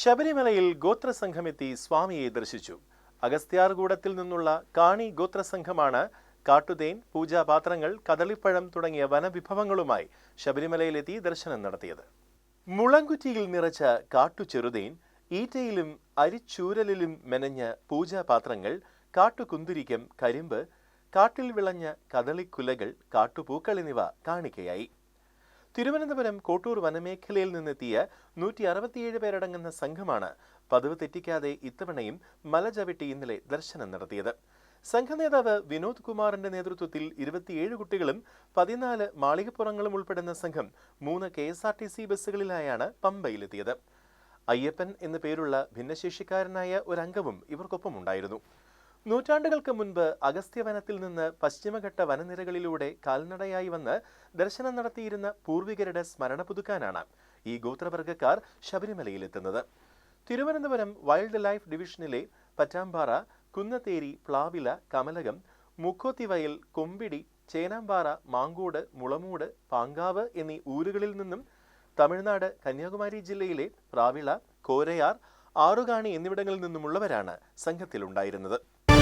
ശബരിമലയിൽ ഗോത്രസംഘമെത്തി സ്വാമിയെ ദർശിച്ചു. അഗസ്ത്യാർകൂടത്തിൽ നിന്നുള്ള കാണി ഗോത്രസംഘമാണ് കാട്ടുതേൻ പൂജാപാത്രങ്ങൾ കദളിപ്പഴം തുടങ്ങിയ വനവിഭവങ്ങളുമായി ശബരിമലയിലെത്തി ദർശനം നടത്തിയത്. മുളങ്കുറ്റിയിൽ നിറച്ച കാട്ടുചെറുതേൻ ഈറ്റയിലും അരിച്ചൂരലിലും മെനഞ്ഞ പൂജാപാത്രങ്ങൾ കാട്ടുകുന്തിരിക്കം കരിമ്പ് കാട്ടിൽ വിളഞ്ഞ കദളിക്കുലകൾ കാട്ടുപൂക്കൾ എന്നിവ കാണിക്കയായി. തിരുവനന്തപുരം കോട്ടൂർ വനമേഖലയിൽ നിന്നെത്തിയ നൂറ്റി അറുപത്തിയേഴ് പേരടങ്ങുന്ന സംഘമാണ് പതിവ് തെറ്റിക്കാതെ ഇത്തവണയും മല ചവിട്ടി ഇന്നലെ ദർശനം നടത്തിയത്. സംഘനേതാവ് വിനോദ് കുമാറിന്റെ നേതൃത്വത്തിൽ ഇരുപത്തിയേഴ് കുട്ടികളും പതിനാല് മാളികപ്പുറങ്ങളും ഉൾപ്പെടുന്ന സംഘം മൂന്ന് K S R T C ബസ്സുകളിലായാണ് പമ്പയിലെത്തിയത്. അയ്യപ്പൻ എന്നു പേരുള്ള ഭിന്നശേഷിക്കാരനായ ഒരംഗവും ഇവർക്കൊപ്പം ഉണ്ടായിരുന്നു നൂറ്റാണ്ടുകൾക്ക് മുൻപ് അഗസ്ത്യവനത്തിൽ നിന്ന് പശ്ചിമഘട്ട വനനിരകളിലൂടെ കാൽനടയായി വന്ന് ദർശനം നടത്തിയിരുന്ന പൂർവികരുടെ സ്മരണ പുതുക്കാനാണ് ഈ ഗോത്രവർഗക്കാർ ശബരിമലയിലെത്തുന്നത്. തിരുവനന്തപുരം വൈൽഡ് ലൈഫ് ഡിവിഷനിലെ പറ്റാമ്പാറ കുന്നത്തേരി പ്ലാവില കമലകം മുക്കോത്തിവയൽ കൊമ്പിടി ചേനാമ്പാറ മാങ്കോട് മുളമൂട് പാങ്കാവ് എന്നീ ഊരുകളിൽ നിന്നും തമിഴ്നാട് കന്യാകുമാരി ജില്ലയിലെ പ്രാവിള കോരയാർ ആറുകാണി എന്നിവിടങ്ങളിൽ നിന്നുമുള്ളവരാണ് സംഘത്തിലുണ്ടായിരുന്നത്.